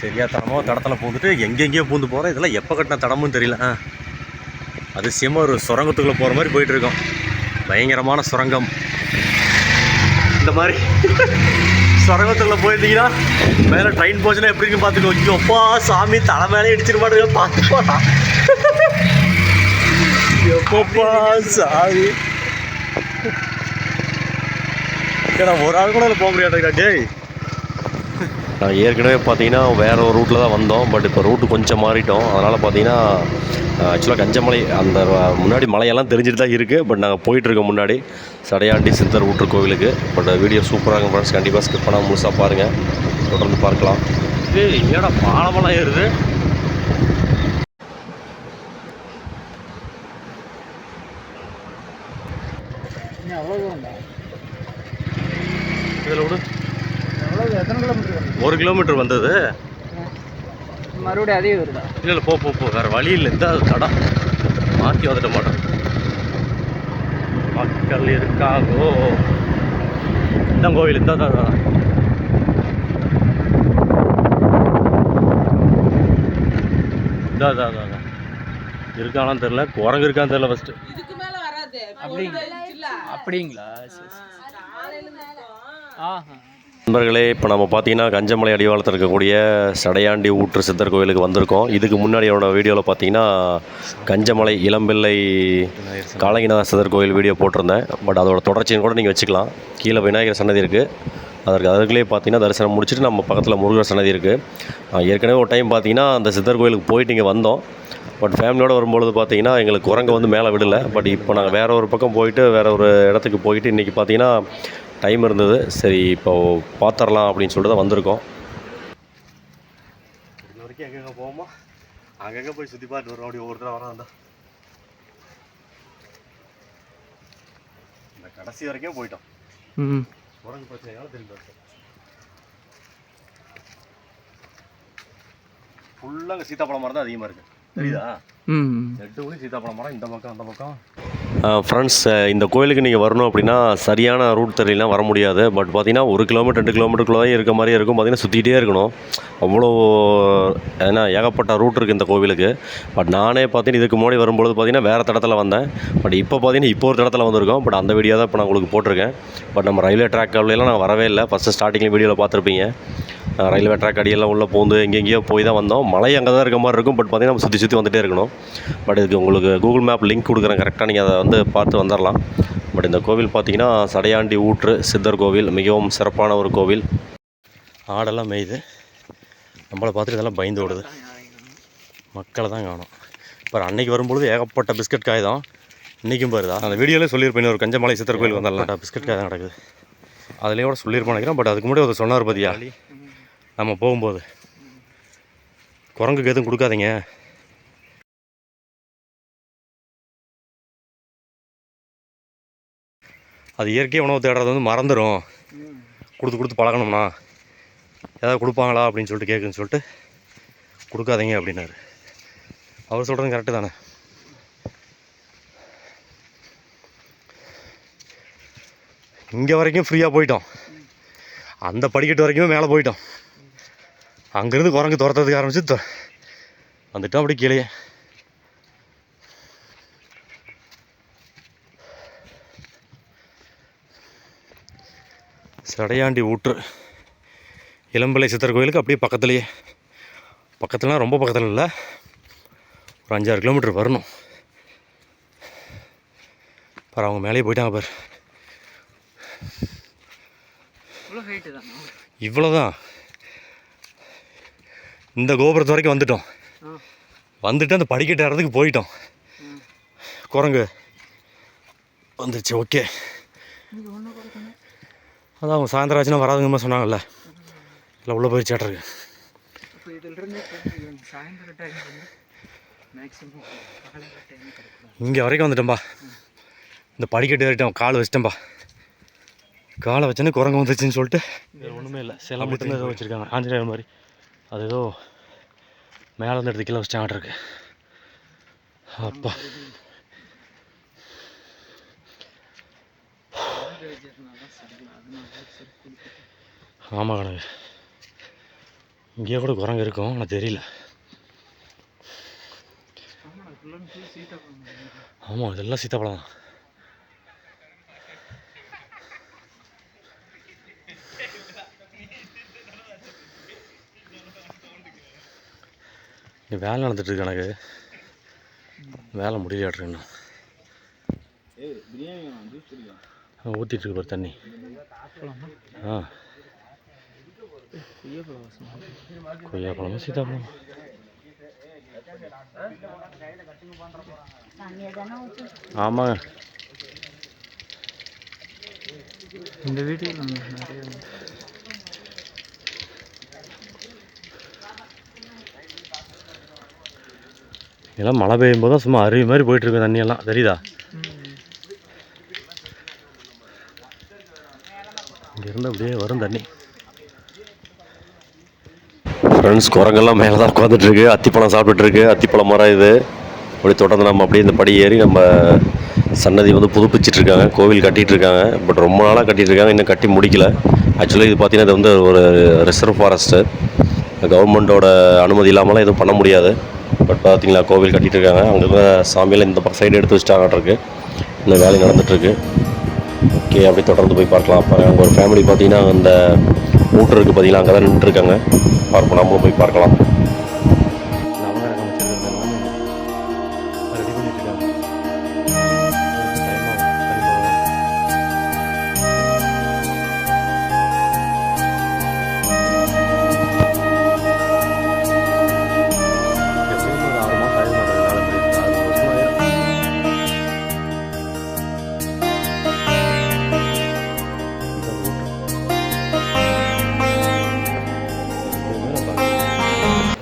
சரியா தடத்தில் பூந்துட்டு எங்கெங்கேயோ பூந்து போகிறோம் இதெல்லாம் எப்போ கட்டின தடமும் தெரியல. ஆ. அதிசயமாக ஒரு சுரங்கத்துக்குள்ளே போகிற மாதிரி போயிட்டுருக்கோம். பயங்கரமான சுரங்கம். இந்த மாதிரி சுரங்கத்துக்குள்ளே போயிருந்தீங்கன்னா மேலே ட்ரெயின் போச்சுன்னா எப்படி இருக்குன்னு பார்த்துக்கோ எப்பா சாமி தலை மேலே இடிச்சிட்டு மாட்டேங்க பார்த்து போகலாம் எப்பப்பா சாமி. ஏடா ஒரு ஆள் கூட போக முடியாது டேய். நான் ஏற்கனவே பார்த்தீங்கன்னா வேறு ஒரு ரூட்டில் தான் வந்தோம். பட் இப்போ ரூட்டு கொஞ்சம் மாறிட்டோம். அதனால் பார்த்தீங்கன்னா ஆக்சுவலாக கஞ்சமலை அந்த முன்னாடி மலையெல்லாம் தெரிஞ்சுட்டு தான் இருக்குது பட் நாங்கள் போயிட்டுருக்கோம் முன்னாடி. சடையாண்டி சித்தர் ஊற்று கோவிலுக்கு. பட் வீடியோ சூப்பராக இருக்கும் ஃப்ரெண்ட்ஸ் கண்டிப்பாக ஸ்கிப் பண்ணால் முழுசாக பாருங்கள் தொடர்ந்து பார்க்கலாம். இது ஏடா பாலமெல்லாம் ஏறுது? இன்னும் எவ்வளோ தூரம்டா இதில் விடு எவ்வளோ எத்தனை கிலோமீட்டர் வரும் ஒரு கிலோமீட்டர் வந்தது. மறுபடியும் அதே வருதா இல்லை இல்லை போ போ போ. வேறு வழி இல்லை. இந்த தடம். மாற்றி வந்துட்ட மாட்டோம். மக்கள் இருக்காங்கோ. இந்த கோவில் இந்த தான் தான். இதா இதா இதா, இதா. இருக்கானான்னு தெரில குரங்கு இருக்கான்னு தெரில ஃபஸ்ட்டு இதுக்கு மேல வராது. அப்படிங்களா? இல்ல அப்படிங்களா? ஆஹா நண்பர்களே இப்போ நம்ம பார்த்தீங்கன்னா கஞ்சமலை அடிவாளத்தில் இருக்கக்கூடிய சடையாண்டி ஊற்று சித்தர் கோயிலுக்கு வந்திருக்கோம். இதுக்கு முன்னாடி என்னோடய வீடியோவில் பார்த்தீங்கன்னா கஞ்சமலை இளம்பிள்ளை காலகிநாத சித்தர் கோயில் வீடியோ போட்டிருந்தேன். பட் அதோட தொடர்ச்சின்னு கூட நீங்கள் வச்சுக்கலாம். கீழே விநாயகர் சன்னதி இருக்குது அதற்கு அதுக்குள்ளே பார்த்தீங்கன்னா தரிசனம் முடிச்சுட்டு நம்ம பக்கத்தில் முருகர் சன்னதி இருக்குது ஏற்கனவே ஒரு டைம் பார்த்தீங்கன்னா அந்த சித்தர் கோயிலுக்கு போயிட்டு இங்கே வந்தோம். பட் ஃபேமிலியோடு வரும்பொழுது பார்த்தீங்கன்னா எங்களுக்கு குரங்கு வந்து மேலே விடலை. பட் இப்போ நாங்கள் வேறு ஒரு பக்கம் போயிட்டு வேற ஒரு இடத்துக்கு போயிட்டு இன்றைக்கி பார்த்தீங்கன்னா டைம் இருந்தது. சரி இப்போ பார்த்துடலாம் அப்படின்னு சொல்லிட்டு தான் வந்திருக்கோம். இது வரைக்கும் எங்கெங்கே போவோமா அங்கங்கே போய் சுற்றி பார்த்து வரோம் அப்படி ஒருத்தர் வரான் இந்த கடைசி வரைக்கும் போயிட்டோம். ம் குரங்கு பிரச்சனையால திரும்பி வரட்டும் ஃபுல்லாக அங்கே சீத்தாப்பழம் மரம் தான் அதிகமாக இருக்குது தெரியுதா? ம் ரெண்டு ஊரும் சீத்தாப்பழம் மரம் இந்த பக்கம் அந்த பக்கம். ஃப்ரெண்ட்ஸ் இந்த கோயிலுக்கு நீங்கள் வரணும் அப்படின்னா சரியான ரூட் தெரியலாம் வர முடியாது. பட் பார்த்திங்கன்னா ஒரு கிலோமீட்டர் ரெண்டு கிலோமீட்டருக்குள்ளே தான் இருக்க மாதிரியே இருக்கும். பார்த்தீங்கன்னா சுற்றிக்கிட்டே இருக்கணும். அவ்வளோ ஏன்னா ஏகப்பட்ட ரூட் இருக்குது இந்த கோவிலுக்கு. பட் நானே பார்த்தீங்கன்னா இதுக்கு முன்னாடி வரும்பொழுது பார்த்தீங்கன்னா வேறு தடத்தில் வந்தேன். பட் இப்போ பார்த்தீங்கன்னா இப்போ ஒரு தடத்தில் வந்திருக்கோம். பட் அந்த வீடியோ தான் இப்போ நான் உங்களுக்கு போட்டிருக்கேன். பட் நம்ம ரயில்வே ட்ராக் கவலையெல்லாம் நான் வரவே இல்லை. ஃபஸ்ட்டு ஸ்டார்டிங்கில் வீடியோவில் பார்த்துருப்பீங்க. ரயில்வே ட்ராக் அடியெல்லாம் உள்ளே போந்து எங்கெங்கேயோ போய் தான் வந்தோம். மலை அங்கே தான் இருக்க மாதிரி இருக்கும் பட் பார்த்திங்கன்னா நம்ம சுற்றி சுற்றி வந்துட்டே இருக்கணும். பட் இதுக்கு உங்களுக்கு கூகுள் மேப் லிங்க் கொடுக்குறேன் கரெக்டாக நீங்கள் அதை வந்து பார்த்து வந்துடலாம் பட் இந்த கோவில் பார்த்தீங்கன்னா சடையாண்டி ஊற்று சித்தர் கோவில் மிகவும் சிறப்பான ஒரு கோவில். ஆடெல்லாம் மேயுது. நம்மளை பார்த்துட்டு இதெல்லாம் பயந்து விடுது மக்களை தான் காணும். இப்போ அன்னைக்கு வரும்பொழுது ஏகப்பட்ட பிஸ்கட் காய் தான். இன்றைக்கும் பாருதா அந்த வீடியோலேயே சொல்லியிருப்பேன் ஒரு கஞ்சமலை சித்தர் கோயில் வந்தாலும் பிஸ்கட் காய் தான் நடக்குது. அதுலேயே கூட சொல்லியிருப்பேன் நினைக்கிறேன் பட் அதுக்கு முன்னாடி ஒரு சொன்னார் பார்த்தியா நம்ம போகும்போது. குரங்குக்கு எதுவும் கொடுக்காதீங்க. அது இயற்கை உணவு தேடுறது வந்து மறந்துடும் கொடுத்து கொடுத்து பழகணும்னா. ஏதாவது கொடுப்பாங்களா அப்படின்னு சொல்லிட்டு கேட்குன்னு சொல்லிட்டு கொடுக்காதீங்க அப்படின்னாரு. அவர் சொல்கிறது கரெக்டு தானே. இங்கே வரைக்கும் ஃப்ரீயாக போயிட்டோம். அந்த படிக்கட்டு வரைக்கும் மேலே போயிட்டோம். அங்கேருந்து குரங்கு துரத்துறதுக்கு ஆரம்பிச்சு வந்துட்டோம் அப்படி கீழே சடையாண்டி ஊற்று. இளம்பிள்ளை சித்தர் கோயிலுக்கு அப்படியே பக்கத்துலேயே. பக்கத்துலலாம் ரொம்ப பக்கத்தில் இல்லை. ஒரு அஞ்சாறு கிலோமீட்டர் வரணும். பாரு அவங்க மேலேயே போயிட்டாங்க பாரு. இவ்வளோ ஹைட்டு தான்? இவ்வளோதான் இந்த கோபுரத்து வரைக்கும் வந்துட்டோம். வந்துட்டு அந்த படிக்கட்டு ஏறதுக்கு போயிட்டோம். குரங்கு வந்துருச்சு ஓகே. அதான் அவங்க சாயந்தரம் ஆச்சுன்னா வராதுங்கம்மா சொன்னாங்கல்ல. இல்லை உள்ளே போய் சேட்டருக்கு இங்கே வரைக்கும் வந்துட்டேன்பா. இந்த படிக்கட்டு ஏறிட்டோம் கால் வச்சிட்டேன்பா. காலை வச்சோன்னே குரங்கு வந்துச்சுன்னு சொல்லிட்டு ஒன்றுமே இல்லை. சில மட்டும் ஏதோ வச்சுருக்காங்க. ஆஞ்சநேயர் மாதிரி. அது ஏதோ மேலே இருந்து எடுத்து கீழே வச்சிட்டாங்க இருக்கு அப்பா. ஆமாம் கணக்கு இங்கேயே கூட குரங்கு இருக்கும் ஆனால் தெரியல. ஆமாம் இதெல்லாம் சீத்தாப்பழம் தான். இங்கே வேலை நடந்துட்டுருக்கு எனக்கு. வேலை முடியலாட்டு இன்னும். ஊற்றிட்டு இருக்கு பாரு தண்ணி. ஆ. கொய்யாப்பழம் வாசம் சீதாப்பழம். ஆமாங்க இந்த வீடியோவில் இதெல்லாம் மழை பெய்யும் போது தான் சும்மா அருவி மாதிரி போயிட்டுருக்கு தண்ணியெல்லாம். தெரியுதா? இங்கேருந்து அப்படியே வரும் தண்ணி. ஃப்ரெண்ட்ஸ் குரங்கெல்லாம் மேலே தான் உட்காந்துட்ருக்கு அத்திப்பழம் சாப்பிட்டுட்ருக்கு அத்திப்பழம் மரம் இது. அப்படி தொடர்ந்து நம்ம அப்படியே இந்த படி ஏறி நம்ம சன்னதி வந்து புதுப்பிச்சிட்டு இருக்காங்க கோவில் கட்டிகிட்ருக்காங்க இருக்காங்க பட் ரொம்ப நாளாக கட்டிகிட்டு இருக்காங்க இன்னும் கட்டி முடிக்கல. ஆக்சுவலி இது பார்த்தீங்கன்னா இது வந்து ஒரு ரிசர்வ் ஃபாரஸ்ட்டு கவர்மெண்ட்டோட அனுமதி இல்லாமலாம் எதுவும் பண்ண முடியாது. பட் பார்த்தீங்களா கோவில் கட்டிட்டு இருக்காங்க அங்கே இருக்கிற சாமியெல்லாம் இந்த பக்கம் சைடு எடுத்து வச்சுட்டாங்கட்ருக்கு இந்த வேலை நடந்துட்டுருக்கு. ஓகே அப்படியே தொடர்ந்து போய் பார்க்கலாம். அப்போ அங்கே ஒரு ஃபேமிலி பார்த்தீங்கன்னா அந்த மூட்டருக்கு இருக்குது பார்த்தீங்களா அங்கே தான் நின்றுருக்காங்க பார்ப்போம் நம்மளும் போய் பார்க்கலாம்.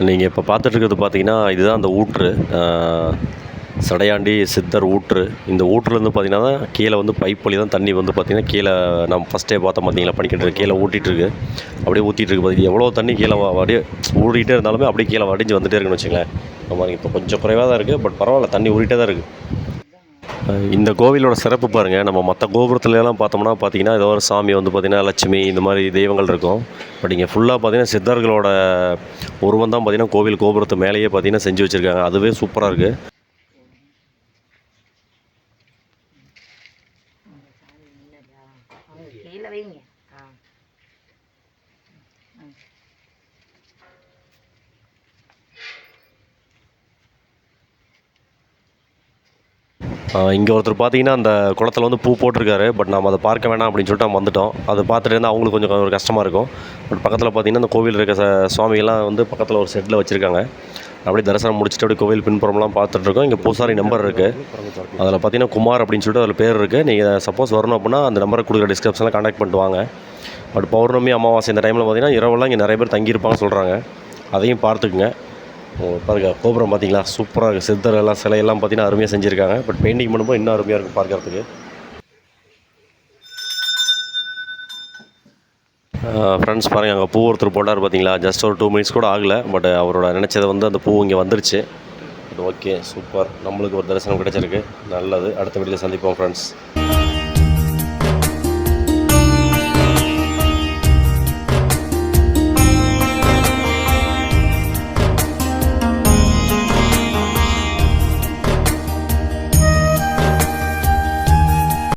நீங்கள் இப்போ பார்த்துட்ருக்கிறது பார்த்தீங்கன்னா இதுதான் அந்த ஊற்று. சடையாண்டி சித்தர் ஊற்று. இந்த ஊற்றுலேருந்து பார்த்தீங்கன்னா கீழே வந்து பைப் வழி தான் தண்ணி வந்து பார்த்தீங்கன்னா கீழே நம்ம ஃபஸ்ட்டே பார்த்தோம் பார்த்தீங்களா பண்ணிக்கிட்டு கீழே ஊட்டிகிட்ருக்கு அப்படியே ஊற்றிட்டு இருக்கு பார்த்தீங்க எவ்வளோ தண்ணி கீழே வடிய அப்படியே இருந்தாலுமே அப்படியே கீழே வடிஞ்சு வந்துகிட்டே இருக்குன்னு வச்சுங்களேன். நம்ம இப்போ கொஞ்சம் குறைவாக தான் இருக்குது பட் பரவாயில்ல தண்ணி ஊறிகிட்டே தான் இருக்குது இந்த கோவிலோட சிறப்பு பாருங்கள் நம்ம மற்ற கோபுரத்துலலாம் பார்த்தோம்னா பார்த்தீங்கன்னா ஏதோ ஒரு சாமி வந்து பார்த்திங்கன்னா லட்சுமி இந்த மாதிரி தெய்வங்கள் இருக்கும். பட் இங்கே ஃபுல்லாக பார்த்தீங்கன்னா சித்தர்களோட உருவம் தான் பார்த்தீங்கன்னா கோவில் கோபுரத்து மேலேயே பார்த்தீங்கன்னா செஞ்சு வச்சுருக்காங்க. அதுவே சூப்பராக இருக்குது இங்கே ஒருத்தர் பார்த்தீங்கன்னா அந்த குளத்துல வந்து பூ போட்டிருக்காரு. பட் நம்ம அதை பார்க்க வேணாம் அப்படின்னு சொல்லிட்டு நம்ம வந்துட்டோம். அதை பார்த்துட்டு இருந்தால் அவங்களுக்கு கொஞ்சம் ஒரு கஷ்டமாக இருக்கும். பட் பக்கத்தில் பார்த்தீங்கன்னா அந்த கோவில் இருக்க ச- சுவாமிகள்லாம் வந்து பக்கத்தில் ஒரு செட்டில் வச்சுருக்காங்க. அப்படியே தரிசனம் முடிச்சுட்டு அப்படியே கோவில் பின்புறம்லாம் பார்த்துட்ருக்கோம் இங்கே பூசாரி நம்பர் இருக்குது அதில் பார்த்தீங்கன்னா குமார் அப்படின்னு சொல்லிட்டு அதில் பேர் இருக்குது நீங்கள் சப்போஸ் வரணும் அப்படின்னா அந்த நம்பரை கொடுக்குற டிஸ்கிரிப்ஷனில் காண்டாக்ட் பண்ணிட்டு வாங்க. பட் பௌர்ணமி அமாவாசை இந்த டைமில் பார்த்தீங்கன்னா இரவெல்லாம் இங்கே நிறைய பேர் தங்கியிருப்பாங்கன்னு சொல்கிறாங்க அதையும் பார்த்துக்குங்க. பாருங்கள் பாருங்க கோபுரம் பார்த்தீங்களா சூப்பராக இருக்குது சித்தர் எல்லாம் சிலையெல்லாம் பார்த்தீங்கன்னா அருமையாக செஞ்சுருக்காங்க. பட் பெயிண்டிங் பண்ணும்போது இன்னும் அருமையாக இருக்கும் பார்க்குறதுக்கு. ஃப்ரெண்ட்ஸ் பாருங்கள் அங்கே பூ ஒருத்தர் போட்டார் பார்த்தீங்களா ஜஸ்ட் ஒரு டூ மினிட்ஸ் கூட ஆகலை பட் அவரோட நினச்சதை வந்து அந்த பூ இங்கே வந்துருச்சு. பட் ஓகே சூப்பர் நம்மளுக்கு ஒரு தரிசனம் கிடச்சிருக்கு. நல்லது. அடுத்த வீடியோவில் சந்திப்போம் ஃப்ரெண்ட்ஸ்